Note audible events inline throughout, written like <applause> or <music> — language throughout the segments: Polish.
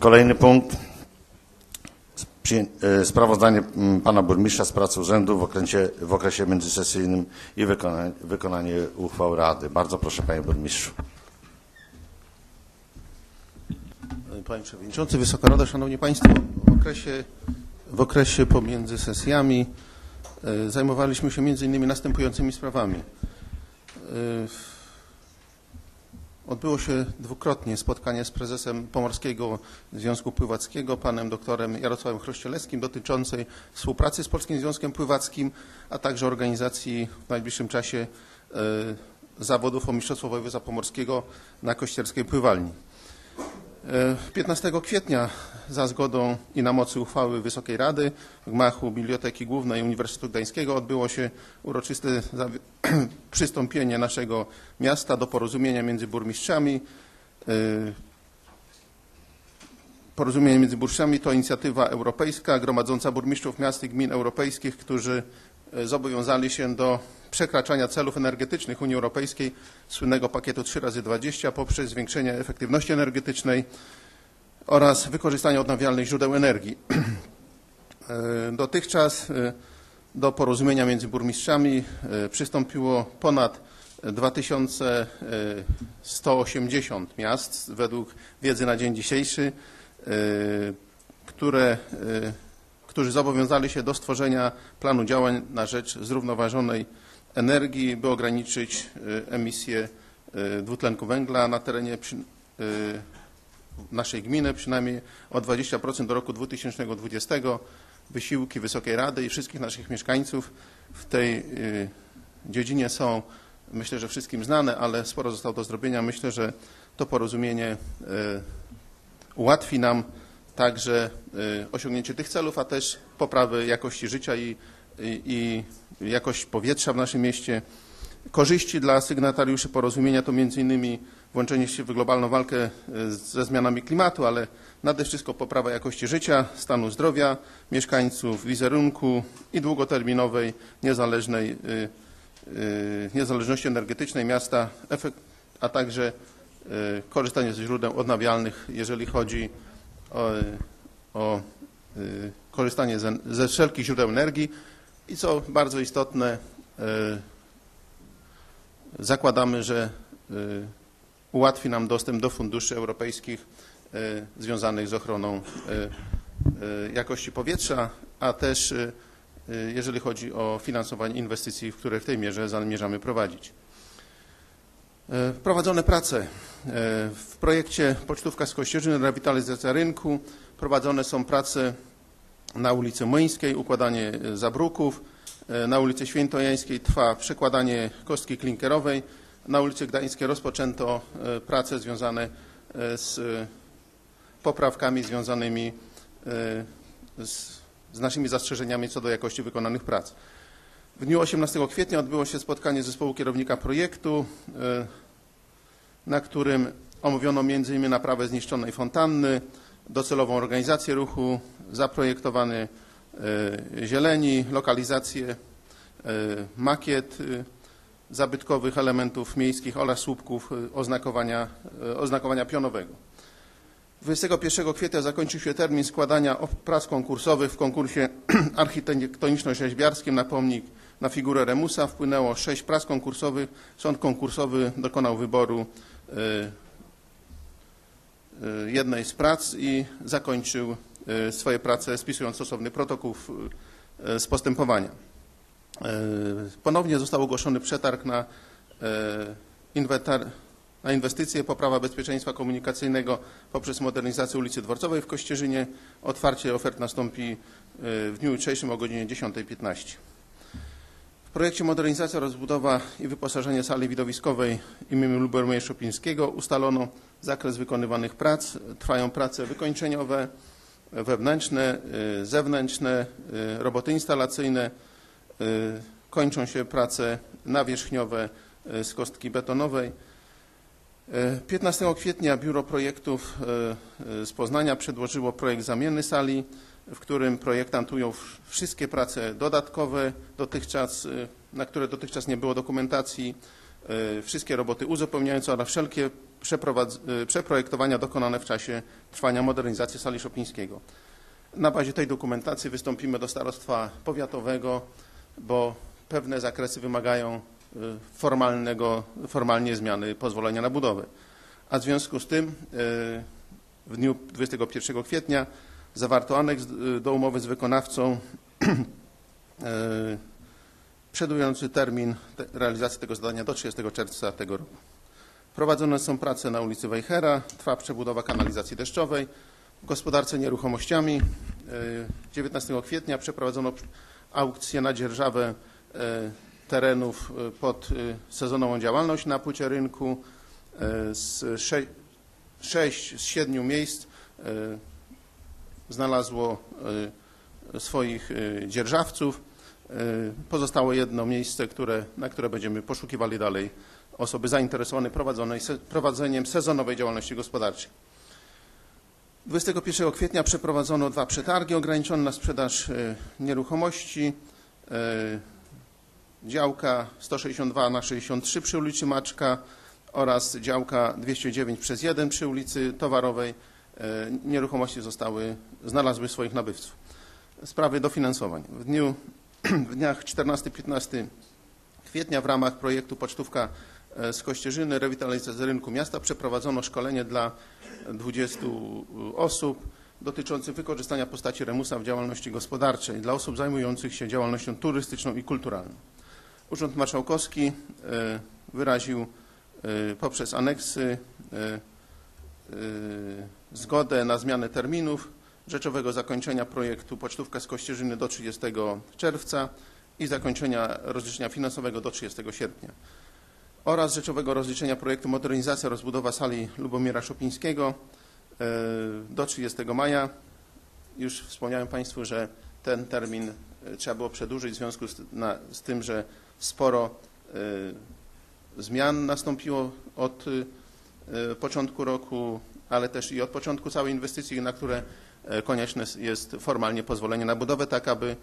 Kolejny punkt. E, Sprawozdanie m, pana burmistrza z pracy urzędu w okresie, w okresie międzysesyjnym i wykonanie, wykonanie uchwał Rady. Bardzo proszę panie burmistrzu. Panie Przewodniczący, Wysoka Rada, Szanowni Państwo, w okresie, w okresie pomiędzy sesjami e, zajmowaliśmy się między innymi następującymi sprawami. Odbyło się dwukrotnie spotkanie z prezesem Pomorskiego Związku Pływackiego, panem doktorem Jarosławem Chrościelewskim dotyczącej współpracy z Polskim Związkiem Pływackim, a także organizacji w najbliższym czasie e, zawodów o Mistrzostwo Województwa Pomorskiego na Kościerskiej Pływalni. E, 15 kwietnia za zgodą i na mocy uchwały Wysokiej Rady w gmachu Biblioteki Głównej Uniwersytetu Gdańskiego odbyło się uroczyste <clears throat> przystąpienie naszego miasta do porozumienia między burmistrzami. E, Porozumienie między burmistrzami to inicjatywa europejska gromadząca burmistrzów miast i gmin europejskich, którzy e, zobowiązali się do przekraczania celów energetycznych Unii Europejskiej, słynnego pakietu 3 razy 20 poprzez zwiększenie efektywności energetycznej oraz wykorzystania odnawialnych źródeł energii. <clears throat> E, Dotychczas e, do porozumienia między burmistrzami e, przystąpiło ponad 2180 miast według wiedzy na dzień dzisiejszy, e, które, e, którzy zobowiązali się do stworzenia planu działań na rzecz zrównoważonej energii, by ograniczyć e, emisję e, dwutlenku węgla na terenie e, naszej gminy, przynajmniej o 20% do roku 2020. Wysiłki Wysokiej Rady i wszystkich naszych mieszkańców w tej y, dziedzinie są, myślę, że wszystkim znane, ale sporo zostało do zrobienia. Myślę, że to porozumienie y, ułatwi nam także y, osiągnięcie tych celów, a też poprawę jakości życia i, i, i jakość powietrza w naszym mieście. Korzyści dla sygnatariuszy porozumienia to m.in. włączenie się w globalną walkę e, ze zmianami klimatu, ale nade wszystko poprawa jakości życia, stanu zdrowia mieszkańców, wizerunku i długoterminowej niezależnej, y, y, niezależności energetycznej miasta, a także y, korzystanie ze źródeł odnawialnych, jeżeli chodzi o, o y, korzystanie ze, ze wszelkich źródeł energii i co bardzo istotne, y, zakładamy, że y, ułatwi nam dostęp do funduszy europejskich y, związanych z ochroną y, y, jakości powietrza, a też jeżeli chodzi o finansowanie inwestycji, które w tej mierze zamierzamy prowadzić. Y, Prowadzone prace. Y, W projekcie Pocztówka z Kościerzyn, rewitalizacja rynku prowadzone są prace na ulicy Młyńskiej, układanie y, zabruków, E, Na ulicy Świętojańskiej trwa przekładanie kostki klinkerowej. Na ulicy Gdańskiej rozpoczęto e, prace związane e, z e, poprawkami związanymi e, z, z naszymi zastrzeżeniami co do jakości wykonanych prac. W dniu 18 kwietnia odbyło się spotkanie zespołu kierownika projektu, e, na którym omówiono m.in. naprawę zniszczonej fontanny, docelową organizację ruchu, zaprojektowany e, zieleni, lokalizację, e, makiet zabytkowych elementów miejskich oraz słupków oznakowania, oznakowania pionowego. 21 kwietnia zakończył się termin składania prac konkursowych w konkursie <clears throat> architektoniczno-rzeźbiarskim na pomnik na figurę Remusa. Wpłynęło sześć prac konkursowych. Sąd konkursowy dokonał wyboru e, e, jednej z prac i zakończył e, swoje prace spisując stosowny protokół z postępowania. Ponownie został ogłoszony przetarg na, inwentar, na inwestycje, poprawa bezpieczeństwa komunikacyjnego poprzez modernizację ulicy Dworcowej w Kościerzynie. Otwarcie ofert nastąpi w dniu jutrzejszym o godzinie 10.15. W projekcie modernizacja, rozbudowa i wyposażenie sali widowiskowej im. Lubomira Szopińskiego ustalono zakres wykonywanych prac. Trwają prace wykończeniowe, wewnętrzne, y, zewnętrzne, y, roboty instalacyjne. Y, Kończą się prace nawierzchniowe z kostki betonowej. Y, 15 kwietnia Biuro Projektów y, y, z Poznania przedłożyło projekt zamiany sali, w którym projektant ujął w- wszystkie prace dodatkowe, dotychczas, na które dotychczas nie było dokumentacji. e, wszystkie roboty uzupełniające oraz wszelkie e, przeprojektowania dokonane w czasie trwania modernizacji sali Szopińskiego. Na bazie tej dokumentacji wystąpimy do starostwa powiatowego, bo pewne zakresy wymagają formalnego, formalnie zmiany pozwolenia na budowę. A w związku z tym y, w dniu 21 kwietnia zawarto aneks y, do umowy z wykonawcą y, przewidujący termin te- realizacji tego zadania do 30 czerwca tego roku. Prowadzone są prace na ulicy Wejhera, trwa przebudowa kanalizacji deszczowej, w gospodarce nieruchomościami. y, 19 kwietnia przeprowadzono aukcję na dzierżawę e, terenów e, pod e, sezonową działalność na płycie rynku. E, Z sze, sześć z siedmiu miejsc znalazło swoich dzierżawców. Pozostało jedno miejsce, które, na które będziemy poszukiwali dalej osoby zainteresowane prowadzeniem sezonowej działalności gospodarczej. 21 kwietnia przeprowadzono dwa przetargi ograniczone na sprzedaż nieruchomości. E, Działka 162 na 63 przy ulicy Maczka oraz działka 209 przez 1 przy ulicy Towarowej. E, Nieruchomości zostały, znalazły swoich nabywców. Sprawy dofinansowań. W, dniu, <clears throat> w dniach 14-15 kwietnia w ramach projektu Pocztówka e, z Kościerzyny, rewitalizacja rynku miasta przeprowadzono szkolenie dla 20 osób dotyczące wykorzystania postaci Remusa w działalności gospodarczej dla osób zajmujących się działalnością turystyczną i kulturalną. Urząd Marszałkowski e, wyraził e, poprzez aneksy e, zgodę na zmianę terminów rzeczowego zakończenia projektu Pocztówka z Kościerzyny do 30 czerwca i zakończenia rozliczenia finansowego do 30 sierpnia oraz rzeczowego rozliczenia projektu Modernizacja rozbudowa sali Lubomira Szopińskiego do 30 maja. Już wspomniałem Państwu, że ten termin trzeba było przedłużyć w związku z, na, z tym, że sporo e, zmian nastąpiło od e, początku roku, ale też i od początku całej inwestycji, na które e, konieczne jest formalnie pozwolenie na budowę, tak aby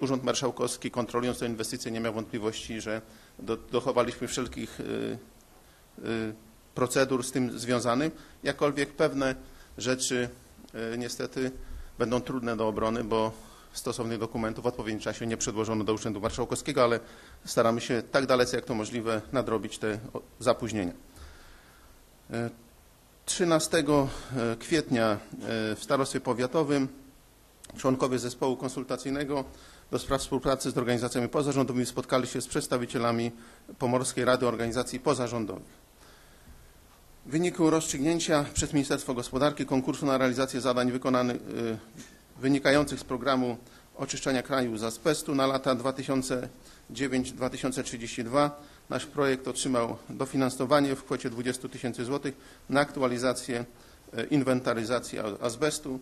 Urząd Marszałkowski kontrolując tę inwestycję nie miał wątpliwości, że do, dochowaliśmy wszelkich procedur z tym związanych, jakkolwiek pewne rzeczy niestety będą trudne do obrony, bo stosownych dokumentów w odpowiednim czasie nie przedłożono do Urzędu Marszałkowskiego, ale staramy się tak dalece jak to możliwe nadrobić te zapóźnienia. E, 13 kwietnia e, w Starostwie Powiatowym członkowie zespołu konsultacyjnego do spraw współpracy z organizacjami pozarządowymi spotkali się z przedstawicielami Pomorskiej Rady Organizacji Pozarządowych. W wyniku rozstrzygnięcia przez Ministerstwo Gospodarki konkursu na realizację zadań wykonanych, wynikających z programu oczyszczania kraju z azbestu na lata 2009-2032 nasz projekt otrzymał dofinansowanie w kwocie 20 tysięcy złotych na aktualizację y, inwentaryzacji azbestu.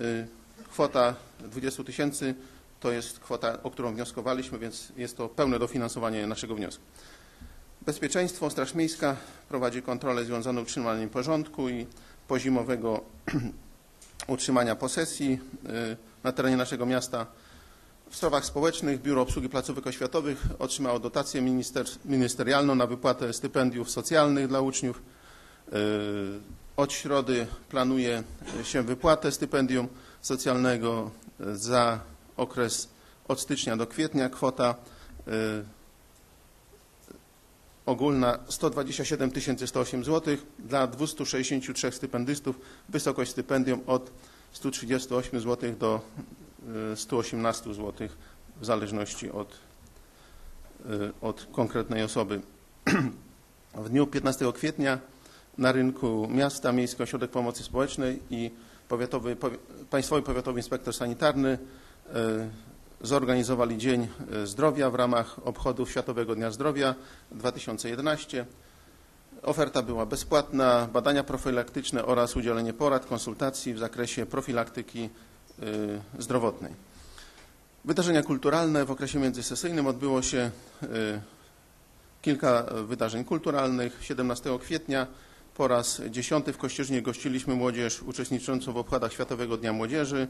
Y, Kwota 20 tysięcy to jest kwota, o którą wnioskowaliśmy, więc jest to pełne dofinansowanie naszego wniosku. Bezpieczeństwo. Straż Miejska prowadzi kontrolę związaną z utrzymaniem porządku i pozimowego utrzymania posesji y, na terenie naszego miasta. W sprawach społecznych Biuro Obsługi Placówek Oświatowych otrzymało dotację minister, ministerialną na wypłatę stypendiów socjalnych dla uczniów. Y, Od środy planuje się wypłatę stypendium socjalnego za okres od stycznia do kwietnia. Kwota y, ogólna 127 108 zł dla 263 stypendystów. Wysokość stypendium od 138 zł do y, 118 zł w zależności od, y, od konkretnej osoby. W dniu 15 kwietnia na rynku miasta Miejski Ośrodek Pomocy Społecznej i powiatowy, powi, Państwowy Powiatowy Inspektor Sanitarny y, zorganizowali Dzień y, Zdrowia w ramach obchodów Światowego Dnia Zdrowia 2011. Oferta była bezpłatna, badania profilaktyczne oraz udzielenie porad, konsultacji w zakresie profilaktyki y, zdrowotnej. Wydarzenia kulturalne w okresie międzysesyjnym odbyło się y, kilka wydarzeń kulturalnych. 17 kwietnia po raz dziesiąty w Kościerzynie gościliśmy młodzież uczestniczącą w obchodach Światowego Dnia Młodzieży.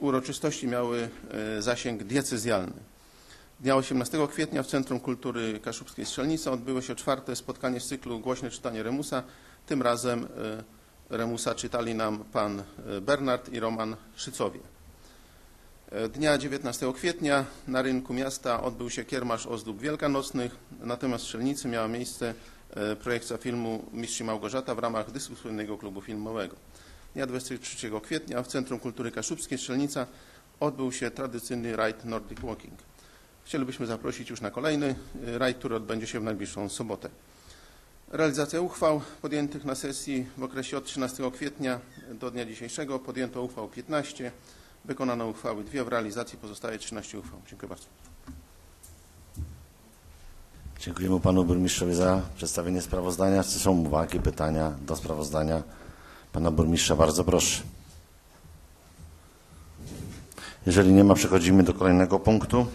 Uroczystości miały y, zasięg diecezjalny. Dnia 18 kwietnia w Centrum Kultury Kaszubskiej Strzelnica odbyło się czwarte spotkanie z cyklu Głośne czytanie Remusa. Tym razem e, Remusa czytali nam pan e, Bernard i Roman Szycowie. E, Dnia 19 kwietnia na rynku miasta odbył się kiermasz ozdób wielkanocnych, natomiast w Strzelnicy miała miejsce e, projekcja filmu Mistrz Małgorzata w ramach dyskusyjnego klubu filmowego. Dnia 23 kwietnia w Centrum Kultury Kaszubskiej Strzelnica odbył się tradycyjny rajd Nordic Walking. Chcielibyśmy zaprosić już na kolejny e, rajd, który odbędzie się w najbliższą sobotę. Realizacja uchwał podjętych na sesji w okresie od 13 kwietnia do dnia dzisiejszego. Podjęto uchwał 15, wykonano uchwały dwie, w realizacji pozostaje 13 uchwał. Dziękuję bardzo. Dziękujemy panu burmistrzowi za przedstawienie sprawozdania. Czy są uwagi, pytania do sprawozdania pana burmistrza? Bardzo proszę. Jeżeli nie ma, przechodzimy do kolejnego punktu.